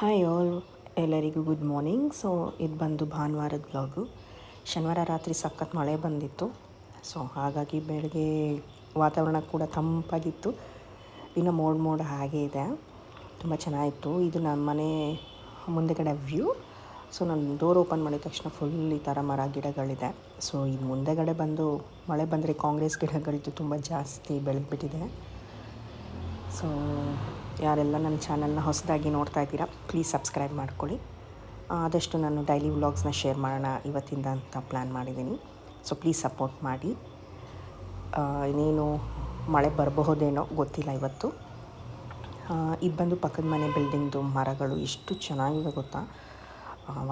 Hi all ಎಲ್ಲರಿಗೂ good morning so ಇದು ಬಂದು ಭಾನುವಾರದ ಬ್ಲಾಗು ಶನಿವಾರ ರಾತ್ರಿ ಸಖತ್ ಮಳೆ ಬಂದಿತ್ತು. ಸೊ ಹಾಗಾಗಿ ಬೆಳಗ್ಗೆ ವಾತಾವರಣ ಕೂಡ ತಂಪಾಗಿತ್ತು. ಇನ್ನು ಮೋಡ್ ಮೋಡ್ ಹಾಗೆ ಇದೆ. ತುಂಬ ಚೆನ್ನಾಗಿತ್ತು. ಇದು ನಮ್ಮ ಮನೆ ಮುಂದೆಗಡೆ ವ್ಯೂ ಸೊ ನಾನು ಡೋರ್ ಓಪನ್ ಮಾಡಿದ ತಕ್ಷಣ ಫುಲ್ ಈ ಥರ ಮರ ಗಿಡಗಳಿದೆ. ಸೊ ಇದು ಮುಂದೆಗಡೆ ಬಂದು ಮಳೆ ಬಂದರೆ ಕಾಂಗ್ರೆಸ್ ಗಿಡಗಳಿದ್ದು ತುಂಬ ಜಾಸ್ತಿ ಬೆಳೆದ್ಬಿಟ್ಟಿದೆ. ಸೊ ಯಾರೆಲ್ಲ ನನ್ನ ಚಾನಲ್ನ ಹೊಸದಾಗಿ ನೋಡ್ತಾ ಇದ್ದೀರಾ ಪ್ಲೀಸ್ ಸಬ್ಸ್ಕ್ರೈಬ್ ಮಾಡ್ಕೊಳ್ಳಿ. ಆದಷ್ಟು ನಾನು ಡೈಲಿ ವ್ಲಾಗ್ಸ್ನ ಶೇರ್ ಮಾಡೋಣ ಇವತ್ತಿಂದ ಅಂತ ಪ್ಲ್ಯಾನ್ ಮಾಡಿದ್ದೀನಿ. ಸೊ ಪ್ಲೀಸ್ ಸಪೋರ್ಟ್ ಮಾಡಿ. ಇನ್ನೇನು ಮಳೆ ಬರಬಹುದೇನೋ ಗೊತ್ತಿಲ್ಲ ಇವತ್ತು. ಇದು ಬಂದು ಪಕ್ಕದ ಮನೆ ಬಿಲ್ಡಿಂಗ್ದು ಮರಗಳು ಎಷ್ಟು ಚೆನ್ನಾಗಿದೆ ಗೊತ್ತಾ?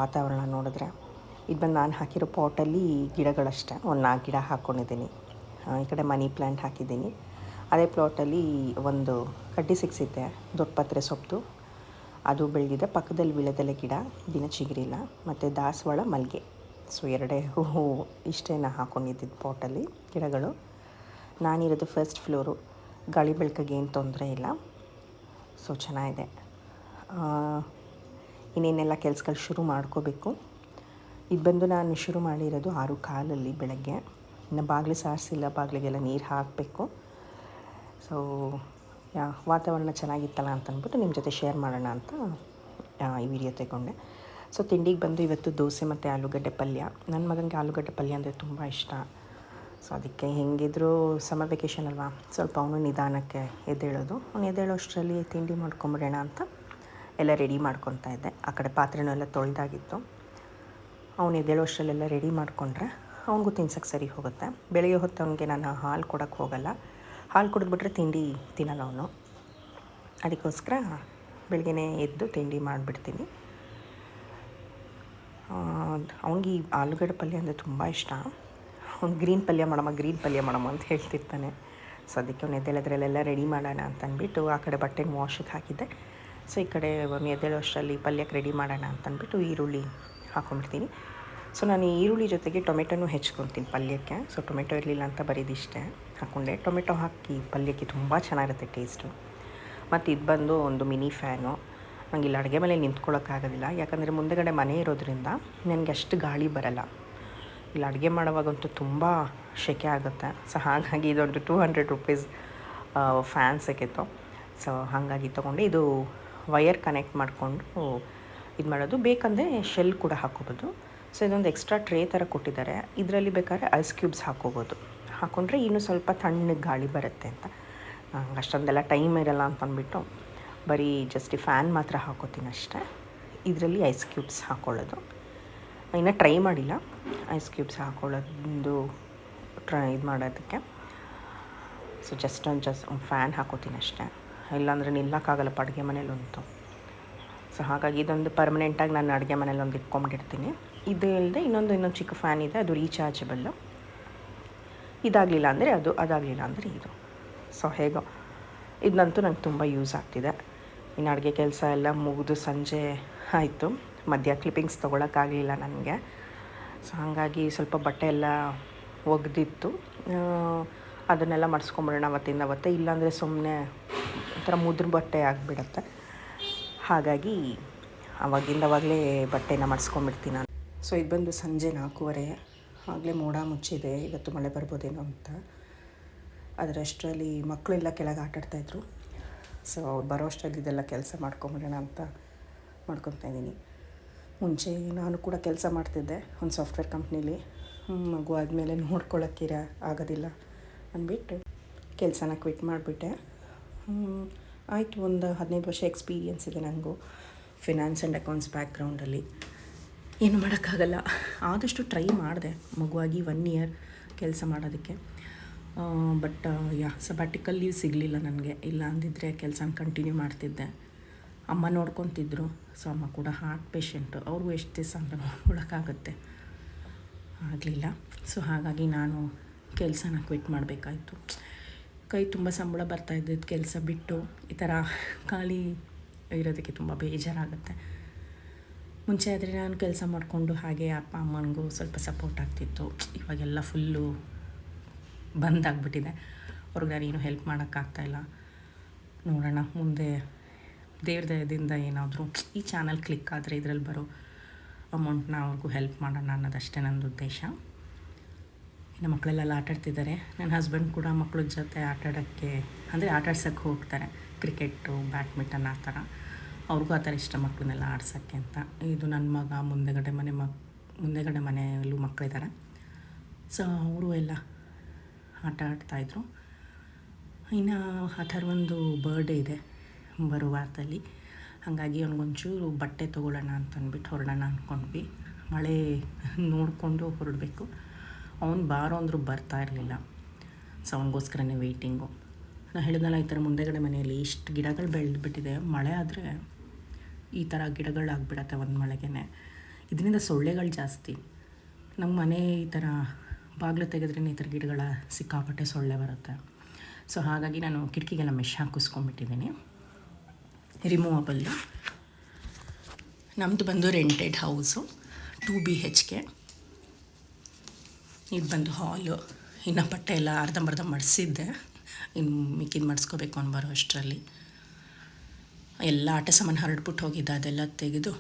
ವಾತಾವರಣ ನೋಡಿದ್ರೆ. ಇದು ಬಂದು ನಾನು ಹಾಕಿರೋ ಪಾಟಲ್ಲಿ ಗಿಡಗಳಷ್ಟೇ. ಒಂದು ನಾಲ್ಕು ಗಿಡ ಹಾಕ್ಕೊಂಡಿದ್ದೀನಿ. ಈ ಕಡೆ ಮನಿ ಪ್ಲ್ಯಾಂಟ್ ಹಾಕಿದ್ದೀನಿ. ಅದೇ ಪ್ಲಾಟಲ್ಲಿ ಒಂದು ಕಡ್ಡಿ ಸಿಕ್ಸಿದ್ದೆ ದೊಡ್ಡ ಪತ್ರೆ ಸೊಪ್ಪು. ಅದು ಬೆಳೆದಿದೆ, ಪಕ್ಕದಲ್ಲಿ ವೀಳ್ಯದೆಲೆ ಗಿಡ ದಿನ ಚಿಗುರಿಲ್ಲ ಮತ್ತು ದಾಸವಾಳ ಮಲ್ಲಿಗೆ. ಸೊ ಎರಡೇ ಹೂವು ಇಷ್ಟೇ ನಾ ಹಾಕ್ಕೊಂಡಿದ್ದಿದ್ದು ಪಾಟಲ್ಲಿ ಗಿಡಗಳು. ನಾನಿರೋದು ಫಸ್ಟ್ ಫ್ಲೋರು ಗಾಳಿ ಬೆಳಕಿಗೆ ಏನು ತೊಂದರೆ ಇಲ್ಲ. ಸೊ ಚೆನ್ನಾಗಿದೆ. ಇನ್ನೇನೆಲ್ಲ ಕೆಲಸಗಳು ಶುರು ಮಾಡ್ಕೋಬೇಕು. ಇದು ಬಂದು ನಾನು ಶುರು ಮಾಡಿರೋದು ಆರು ಕಾಲಲ್ಲಿ ಬೆಳಗ್ಗೆ. ಇನ್ನು ಬಾಗಿಲು ಸಾರಿಸಿಲ್ಲ, ಬಾಗಿಲಿಗೆಲ್ಲ ನೀರು ಹಾಕಬೇಕು. ಸೊ ಯಾ ವಾತಾವರಣ ಚೆನ್ನಾಗಿತ್ತಲ್ಲ ಅಂತ ಅಂದ್ಬಿಟ್ಟು ನಿಮ್ಮ ಜೊತೆ ಶೇರ್ ಮಾಡೋಣ ಅಂತ ಈ ವಿಡಿಯೋ ತೆಗೊಂಡೆ. ಸೊ ತಿಂಡಿಗೆ ಬಂದು ಇವತ್ತು ದೋಸೆ ಮತ್ತು ಆಲೂಗಡ್ಡೆ ಪಲ್ಯ. ನನ್ನ ಮಗನಿಗೆ ಆಲೂಗಡ್ಡೆ ಪಲ್ಯ ಅಂದರೆ ತುಂಬ ಇಷ್ಟ. ಸೊ ಅದಕ್ಕೆ ಹೆಂಗಿದ್ರು ಸಮ್ಮರ್ ವೆಕೇಷನ್ ಅಲ್ವಾ? ಸ್ವಲ್ಪ ಅವನು ನಿಧಾನಕ್ಕೆ ಎದ್ದೇಳೋದು. ಅವನು ಎದ್ದೇಳೋ ಅಷ್ಟರಲ್ಲಿ ತಿಂಡಿ ಮಾಡ್ಕೊಂಬಿಡೋಣ ಅಂತ ಎಲ್ಲ ರೆಡಿ ಮಾಡ್ಕೊತಾ ಇದ್ದೆ. ಆ ಕಡೆ ಪಾತ್ರೆನೂ ಎಲ್ಲ ತೊಳೆದಾಗಿತ್ತು. ಅವನು ಎದ್ದೇಳೋಷ್ಟರಲ್ಲೆಲ್ಲ ರೆಡಿ ಮಾಡಿಕೊಂಡ್ರೆ, ಅವನಿಗೂ ತಿನ್ಸಕ್ಕೆ ಸರಿ ಹೋಗುತ್ತೆ. ಬೆಳಗ್ಗೆ ಹೊತ್ತು ಅವನಿಗೆ ನಾನು ಹಾಲು ಕೊಡೋಕ್ಕೆ ಹೋಗಲ್ಲ. ಹಾಲು ಕುಡಿದ್ಬಿಟ್ರೆ ತಿಂಡಿ ತಿನ್ನಲ್ಲ ಅವನು. ಅದಕ್ಕೋಸ್ಕರ ಬೆಳಗ್ಗೆ ಎದ್ದು ತಿಂಡಿ ಮಾಡಿಬಿಡ್ತೀನಿ. ಅವನಿಗೆ ಈ ಆಲೂಗಡ್ಡೆ ಪಲ್ಯ ಅಂದರೆ ತುಂಬ ಇಷ್ಟ. ಅವ್ನು ಗ್ರೀನ್ ಪಲ್ಯ ಮಾಡಮ್ಮ, ಗ್ರೀನ್ ಪಲ್ಯ ಮಾಡಮ್ಮ ಅಂತ ಹೇಳ್ತಿರ್ತಾನೆ. ಸೊ ಅದಕ್ಕೆ ಅವ್ನು ಎದ್ದೇಳದ್ರಲ್ಲೆಲ್ಲ ರೆಡಿ ಮಾಡೋಣ ಅಂತ ಅಂದ್ಬಿಟ್ಟು ಆ ಕಡೆ ಬಟ್ಟೆನ ವಾಶಿಗೆ ಹಾಕಿದ್ದೆ. ಸೊ ಈ ಕಡೆ ಎದ್ದೇಳೋ ಅಷ್ಟರಲ್ಲಿ ಪಲ್ಯಕ್ಕೆ ರೆಡಿ ಮಾಡೋಣ ಅಂತಂದ್ಬಿಟ್ಟು ಈರುಳ್ಳಿ ಹಾಕೊಂಡ್ಬಿಡ್ತೀನಿ. ಸೊ ನಾನು ಈರುಳ್ಳಿ ಜೊತೆಗೆ ಟೊಮೆಟೊನೂ ಹೆಚ್ಕೊಳ್ತೀನಿ ಪಲ್ಯಕ್ಕೆ. ಸೊ ಟೊಮೆಟೊ ಇರಲಿಲ್ಲ ಅಂತ ಬರೀದಿಷ್ಟೇ. ಹಾಕ್ಕೊಂಡೆ ಟೊಮೆಟೊ ಹಾಕಿ ಪಲ್ಯಕ್ಕೆ ತುಂಬ ಚೆನ್ನಾಗಿರುತ್ತೆ ಟೇಸ್ಟು. ಮತ್ತು ಇದು ಬಂದು ಒಂದು ಮಿನಿ ಫ್ಯಾನು. ನನಗೆ ಇಲ್ಲಿ ಅಡುಗೆ ಮೇಲೆ ನಿಂತ್ಕೊಳ್ಳೋಕ್ಕಾಗೋದಿಲ್ಲ ಯಾಕಂದರೆ ಮುಂದೆಗಡೆ ಮನೆ ಇರೋದ್ರಿಂದ ನನಗೆ ಅಷ್ಟು ಗಾಳಿ ಬರಲ್ಲ. ಇಲ್ಲಿ, ಅಡುಗೆ ಮಾಡೋವಾಗಂತೂ ತುಂಬ ಶೆಕೆ ಆಗುತ್ತೆ. ಸೊ ಹಾಗಾಗಿ ಇದೊಂದು ಟೂ ಹಂಡ್ರೆಡ್ ರುಪೀಸ್ ಫ್ಯಾನ್ ಸಿಕ್ಕಿತ್ತು. ಸೊ ಹಾಗಾಗಿ ತೊಗೊಂಡು. ಇದು ವಯರ್ ಕನೆಕ್ಟ್ ಮಾಡಿಕೊಂಡು ಇದು ಮಾಡೋದು. ಬೇಕಂದರೆ ಶೆಲ್ ಕೂಡ ಹಾಕೋಬೋದು. ಸೊ, ಇದೊಂದು ಎಕ್ಸ್ಟ್ರಾ ಟ್ರೇ ಥರ ಕೊಟ್ಟಿದ್ದಾರೆ. ಇದರಲ್ಲಿ ಬೇಕಾದ್ರೆ ಐಸ್ ಕ್ಯೂಬ್ಸ್ ಹಾಕೋಬೋದು. ಹಾಕ್ಕೊಂಡ್ರೆ ಇನ್ನೂ ಸ್ವಲ್ಪ ತಣ್ಣಗೆ ಗಾಳಿ ಬರುತ್ತೆ ಅಂತ. ಅಷ್ಟೊಂದೆಲ್ಲ ಟೈಮ್ ಇರಲ್ಲ ಅಂತ ಅಂದ್ಬಿಟ್ಟು ಬರೀ ಜಸ್ಟ್ ಫ್ಯಾನ್ ಮಾತ್ರ ಹಾಕೋತೀನಿ ಅಷ್ಟೇ. ಇದರಲ್ಲಿ ಐಸ್ ಕ್ಯೂಬ್ಸ್ ಹಾಕ್ಕೊಳ್ಳೋದು ಇನ್ನು ಟ್ರೈ ಮಾಡಿಲ್ಲ. ಐಸ್ ಕ್ಯೂಬ್ಸ್ ಹಾಕ್ಕೊಳ್ಳೋದು ಟ್ರೈ ಇದು ಮಾಡೋದಕ್ಕೆ. ಸೊ ಜಸ್ಟ್ ಒಂದು ಜಸ್ಟ್ ಒಂದು ಫ್ಯಾನ್ ಹಾಕೋತೀನಿ ಅಷ್ಟೇ. ಇಲ್ಲಾಂದರೆ ನಿಲ್ಲಕ್ಕಾಗಲ್ಲಪ್ಪ ಅಡುಗೆ ಮನೇಲಂತೂ. ಸೊ ಹಾಗಾಗಿ ಇದೊಂದು ಪರ್ಮನೆಂಟಾಗಿ ನಾನು ಅಡುಗೆ ಮನೇಲಿ ಒಂದು ಇಟ್ಕೊಂಬಿಟ್ಟಿರ್ತೀನಿ. ಇದು ಇಲ್ಲದೆ ಇನ್ನೊಂದು ಇನ್ನೊಂದು ಚಿಕ್ಕ ಫ್ಯಾನ್ ಇದೆ, ಅದು ರೀಚಾರ್ಜಬಲ್ಲು ಇದಾಗಲಿಲ್ಲ ಅಂದರೆ ಅದು, ಅದಾಗಲಿಲ್ಲ ಅಂದರೆ ಇದು. ಸೊ ಹೇಗೋ. ಇದನ್ನಂತೂ ನಂಗೆ ತುಂಬ ಯೂಸ್ ಆಗ್ತಿದೆ. ಇನ್ನು ಅಡುಗೆ ಕೆಲಸ ಎಲ್ಲ ಮುಗಿದು ಸಂಜೆ ಆಯಿತು. ಮಧ್ಯ ಕ್ಲಿಪ್ಪಿಂಗ್ಸ್ ತೊಗೊಳಕ್ಕಾಗಲಿಲ್ಲ ನನಗೆ. ಸೊ ಹಾಗಾಗಿ ಸ್ವಲ್ಪ ಬಟ್ಟೆ ಎಲ್ಲ ಒಗೆದಿತ್ತು. ಅದನ್ನೆಲ್ಲ ಮಾಡಿಸ್ಕೊಂಬಿಡೋಣ ಅವತ್ತಿಂದ ಅವತ್ತೇ. ಇಲ್ಲಾಂದರೆ ಸುಮ್ಮನೆ ಒಂಥರ ಮುದ್ರ ಬಟ್ಟೆ ಆಗಿಬಿಡತ್ತೆ. ಹಾಗಾಗಿ ಅವಾಗಿಂದ ಅವಾಗಲೇ ಬಟ್ಟೆನ ಮಡಿಸ್ಕೊಂಬಿಡ್ತೀನಿ ನಾನು. ಸೊ ಇದು ಬಂದು ಸಂಜೆ ನಾಲ್ಕೂವರೆ, ಆಗಲೇ ಮೋಡ ಮುಚ್ಚಿದೆ, ಇವತ್ತು ಮಳೆ ಬರ್ಬೋದೇನೋ ಅಂತ. ಅದರಷ್ಟರಲ್ಲಿ ಮಕ್ಕಳೆಲ್ಲ ಕೆಳಗೆ ಆಟಾಡ್ತಾಯಿದ್ರು ಸೊ ಅವ್ರು ಬರೋ ಅಷ್ಟರಲ್ಲಿ ಇದೆಲ್ಲ ಕೆಲಸ ಮಾಡ್ಕೊಂಬಿಡೋಣ ಅಂತ ಮಾಡ್ಕೊತಾ ಇದ್ದೀನಿ. ಮುಂಚೆ ನಾನು ಕೂಡ ಕೆಲಸ ಮಾಡ್ತಿದ್ದೆ ಒಂದು ಸಾಫ್ಟ್ವೇರ್ ಕಂಪ್ನೀಲಿ. ಮಗು ಆದಮೇಲೆ ನೋಡ್ಕೊಳ್ಳೋಕ್ಕಿರ ಆಗೋದಿಲ್ಲ ಅಂದ್ಬಿಟ್ಟು ಕೆಲಸನ ಕ್ವಿಟ್ ಮಾಡಿಬಿಟ್ಟೆ. ಆಯಿತು ಒಂದು ಹದಿನೈದು ವರ್ಷ ಎಕ್ಸ್ಪೀರಿಯನ್ಸ್ ಇದೆ ನನಗೂ ಫಿನಾನ್ಸ್ ಆ್ಯಂಡ್ ಅಕೌಂಟ್ಸ್ ಬ್ಯಾಕ್ಗ್ರೌಂಡಲ್ಲಿ. ಏನು ಮಾಡೋಕ್ಕಾಗಲ್ಲ. ಆದಷ್ಟು ಟ್ರೈ ಮಾಡಿದೆ ಮಗುವಾಗಿ ಒನ್ ಇಯರ್ ಕೆಲಸ ಮಾಡೋದಕ್ಕೆ. ಬಟ್ ಯಾ ಸಬ್ಯಾಟಿಕಲ್ ಲೀವ್ ಸಿಗಲಿಲ್ಲ ನನಗೆ. ಇಲ್ಲ ಅಂದಿದ್ದರೆ ಕೆಲಸನ ಕಂಟಿನ್ಯೂ ಮಾಡ್ತಿದ್ದೆ. ಅಮ್ಮ ನೋಡ್ಕೊತಿದ್ರು ಸೊ ಅಮ್ಮ ಕೂಡ ಹಾರ್ಟ್ ಪೇಷಂಟು ಅವ್ರಿಗೂ ಎಷ್ಟು ದಿವಸ ಅಂತ ಆಗಲಿಲ್ಲ. ಸೊ ಹಾಗಾಗಿ ನಾನು ಕೆಲಸನ ಕ್ವಿಟ್ ಮಾಡಬೇಕಾಯಿತು. ಕೈ ತುಂಬ ಸಂಬಳ ಬರ್ತಾ ಇದ್ದಿದ್ದು ಕೆಲಸ ಬಿಟ್ಟು ಈ ಥರ ಖಾಲಿ ಇರೋದಕ್ಕೆ ತುಂಬ ಬೇಜಾರಾಗುತ್ತೆ. ಮುಂಚೆ ಆದರೆ ನಾನು ಕೆಲಸ ಮಾಡಿಕೊಂಡು ಹಾಗೆ ಅಪ್ಪ, ಅಮ್ಮನಿಗೂ ಸ್ವಲ್ಪ ಸಪೋರ್ಟ್ ಆಗ್ತಿತ್ತು. ಇವಾಗೆಲ್ಲ ಫುಲ್ಲು ಬಂದಾಗ್ಬಿಟ್ಟಿದೆ. ಅವ್ರಿಗೆ ನಾನೇನು ಹೆಲ್ಪ್ ಮಾಡೋಕ್ಕಾಗ್ತಾಯಿಲ್ಲ ನೋಡೋಣ, ಮುಂದೆ ದೇವ್ರ ದಯದಿಂದ ಏನಾದರೂ ಈ ಚಾನಲ್ ಕ್ಲಿಕ್ ಆದರೆ ಇದರಲ್ಲಿ ಬರೋ ಅಮೌಂಟ್ನ ಅವ್ರಿಗೂ ಹೆಲ್ಪ್ ಮಾಡೋಣ ಅನ್ನೋದಷ್ಟೇ ನನ್ನ ಉದ್ದೇಶ. ಇನ್ನು ಮಕ್ಕಳೆಲ್ಲ ಆಟಾಡ್ತಿದ್ದಾರೆ ನನ್ನ ಹಸ್ಬೆಂಡ್ ಕೂಡ ಮಕ್ಕಳ ಜೊತೆ ಆಟಾಡೋಕ್ಕೆ ಅಂದರೆ ಆಟಾಡ್ಸೋಕ್ಕೆ ಹೋಗ್ತಾರೆ. ಕ್ರಿಕೆಟು ಬ್ಯಾಡ್ಮಿಂಟನ್ ಆ ಥರ. ಅವ್ರಿಗೂ ಆ ಥರ ಇಷ್ಟ ಮಕ್ಕಳನ್ನೆಲ್ಲ ಆಡ್ಸೋಕ್ಕೆ ಅಂತ. ಇದು ನನ್ನ ಮಗ, ಮುಂದೆಗಡೆ ಮನೆ ಮಕ್, ಮುಂದೆಗಡೆ ಮನೆಯಲ್ಲೂ ಮಕ್ಕಳಿದ್ದಾರೆ ಸೊ ಅವರು ಎಲ್ಲ ಆಟ ಆಡ್ತಾಯಿದ್ರು ಇನ್ನು ಆ ಒಂದು ಬರ್ಡೇ ಇದೆ ಬರೋ ವಾರದಲ್ಲಿ. ಹಾಗಾಗಿ ಅವ್ನಿಗೊಂಚೂರು ಬಟ್ಟೆ ತೊಗೊಳ್ಳೋಣ ಅಂತಂದ್ಬಿಟ್ಟು ಹೊರಡೋಣ ಅಂದ್ಕೊಂಡ್ವಿ. ಮಳೆ ನೋಡಿಕೊಂಡು ಹೊರಡಬೇಕು. ಅವನು ಬಾರೋ ಅಂದರೂ ಬರ್ತಾ ಇರಲಿಲ್ಲ. ಸೊ ಅವನಿಗೋಸ್ಕರನೇ ವೆಯ್ಟಿಂಗು ನಾನು ಹೇಳಿದ್ನಲ್ಲ ಈ ಥರ ಮುಂದೆಗಡೆ ಮನೆಯಲ್ಲಿ ಇಷ್ಟು ಗಿಡಗಳು ಬೆಳೆದ್ಬಿಟ್ಟಿದೆ. ಮಳೆ ಆದರೆ ಈ ಥರ ಗಿಡಗಳಾಗ್ಬಿಡತ್ತೆ ಒಂದು ಮಳೆಗೆ ಇದರಿಂದ ಸೊಳ್ಳೆಗಳು ಜಾಸ್ತಿ. ನಮ್ಮ ಮನೆ ಈ ಥರ ಬಾಗಿಲು ತೆಗೆದ್ರೆ ಈ ಥರ ಗಿಡಗಳ ಸಿಕ್ಕಾಪಟ್ಟೆ ಸೊಳ್ಳೆ ಬರುತ್ತೆ. ಸೊ ಹಾಗಾಗಿ ನಾನು ಕಿಟಕಿಗೆಲ್ಲ ಮೆಶ್ ಹಾಕಿಸ್ಕೊಂಡ್ಬಿಟ್ಟಿದ್ದೀನಿ. ರಿಮೂವಬಲ್ಲು ನಮ್ಮದು ಬಂದು rented house two B H K ಇದು ಬಂದು ಹಾಲು ಇನ್ನು ಬಟ್ಟೆ ಎಲ್ಲ ಅರ್ಧಂಬರ್ಧ ಮಡಿಸಿದ್ದೆ. ಇನ್ನು ಮಿಕ್ಕಿದ್ದು ಮಡಿಸ್ಕೋಬೇಕು ಅನ್ಬಾರೋ ಅಷ್ಟರಲ್ಲಿ ಎಲ್ಲ ಆಟ ಸಾಮಾನು ಹರಡ್ಬಿಟ್ಟು ಹೋಗಿದ್ದೆ, ಅದೆಲ್ಲ ತೆಗೆದು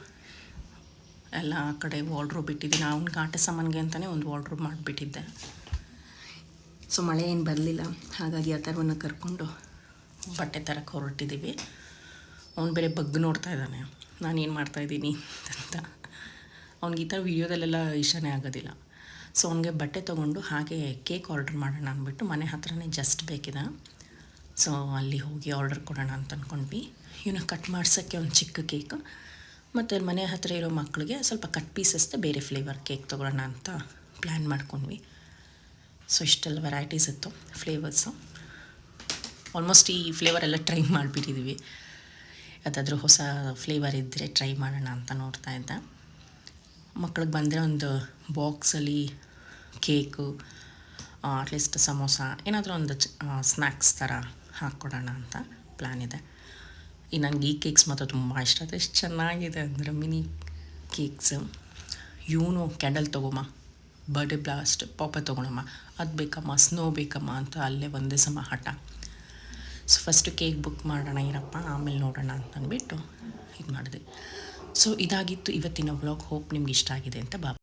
ಎಲ್ಲ ಆ ಕಡೆ ವಾಲ್ಡ್ರೂ ಬಿಟ್ಟಿದ್ದೀನಿ ಅವ್ನಿಗೆ ಆಟ ಸಾಮಾನಿಗೆ ಅಂತಲೇ ಒಂದು ವಾಲ್ಡ್ರೂ ಮಾಡಿಬಿಟ್ಟಿದ್ದೆ. ಸೊ ಮಳೆ ಏನು ಬರಲಿಲ್ಲ. ಹಾಗಾಗಿ ಆ ಥರವನ್ನು ಕರ್ಕೊಂಡು ಬಟ್ಟೆ ತರಕ್ಕೆ ಹೊರಟಿದ್ದೀವಿ. ಅವ್ನು ಬೇರೆ ಬಗ್ಗು ನೋಡ್ತಾ ಇದ್ದಾನೆ. ನಾನು ಏನು ಮಾಡ್ತಾಯಿದ್ದೀನಿ ಅಂತ. ಅವ್ನಿಗೆ ಈ ಥರ ವೀಡಿಯೋದಲ್ಲೆಲ್ಲ ಇಷ್ಟನೇ ಆಗೋದಿಲ್ಲ. ಸೊ ಅವನಿಗೆ ಬಟ್ಟೆ ತೊಗೊಂಡು ಹಾಗೆ ಕೇಕ್ ಆರ್ಡ್ರ್ ಮಾಡೋಣ ಅಂದ್ಬಿಟ್ಟು ಮನೆ ಹತ್ರನೇ ಜಸ್ಟ್ ಬೇಕಿದೆ. ಸೊ ಅಲ್ಲಿ ಹೋಗಿ ಆರ್ಡರ್ ಕೊಡೋಣ ಅಂತ ಅಂದ್ಕೊಂಡ್ವಿ ಇವನ್ನ ಕಟ್ ಮಾಡ್ಸೋಕ್ಕೆ ಒಂದು ಚಿಕ್ಕ ಕೇಕ್ ಮತ್ತು ಮನೆ ಹತ್ತಿರ ಇರೋ ಮಕ್ಕಳಿಗೆ ಸ್ವಲ್ಪ ಕಟ್ ಪೀಸಸ್ದೆ ಬೇರೆ ಫ್ಲೇವರ್ ಕೇಕ್ ತೊಗೊಳ್ಳೋಣ ಅಂತ ಪ್ಲ್ಯಾನ್ ಮಾಡ್ಕೊಂಡ್ವಿ. ಸೊ ಇಷ್ಟೆಲ್ಲ ವೆರೈಟೀಸ್ ಇತ್ತು ಫ್ಲೇವರ್ಸು ಆಲ್ಮೋಸ್ಟ್ ಈ ಫ್ಲೇವರ್ ಎಲ್ಲ ಟ್ರೈ ಮಾಡಿಬಿಟ್ಟಿದ್ದೀವಿ ಯಾವುದಾದ್ರೂ ಹೊಸ ಫ್ಲೇವರ್ ಇದ್ದರೆ ಟ್ರೈ ಮಾಡೋಣ ಅಂತ ನೋಡ್ತಾ ಇದ್ದೆ. ಮಕ್ಳಿಗೆ ಬಂದರೆ ಒಂದು ಬಾಕ್ಸಲ್ಲಿ ಕೇಕು ಅಟ್ಲೀಸ್ಟ್ ಸಮೋಸ, ಏನಾದರೂ ಒಂದು ಸ್ನ್ಯಾಕ್ಸ್ ಥರ ಹಾಕ್ಕೊಡೋಣ ಅಂತ ಪ್ಲ್ಯಾನ್ ಇದೆ. ಈ ನಂಗೆ ಈ ಕೇಕ್ಸ್ ಮಾತ್ರ ತುಂಬ ಇಷ್ಟ. ಅದು ಎಷ್ಟು ಚೆನ್ನಾಗಿದೆ ಅಂದರೆ ಮಿನಿ ಕೇಕ್ಸ್ ಇವನು ಕ್ಯಾಂಡಲ್ ತೊಗೊಮ್ಮ ಬರ್ಡೇ ಬ್ಲಾಸ್ಟ್ ಪಾಪ ತೊಗೊಳಮ್ಮ ಅದು ಬೇಕಮ್ಮ ಸ್ನೋ ಬೇಕಮ್ಮ ಅಂತ ಅಲ್ಲೇ ಒಂದೇ ಸಮ ಹಠ. ಸೊ ಫಸ್ಟು ಕೇಕ್ ಬುಕ್ ಮಾಡೋಣ ಏನಪ್ಪ ಆಮೇಲೆ ನೋಡೋಣ ಅಂತಂದ್ಬಿಟ್ಟು ಇದು ಮಾಡಿದೆ. ಸೊ ಇದಾಗಿತ್ತು ಇವತ್ತಿನ ವ್ಲಾಗ್ ಹೋಪ್ ನಿಮ್ಗೆ ಇಷ್ಟ ಆಗಿದೆ ಅಂತ ಬಾ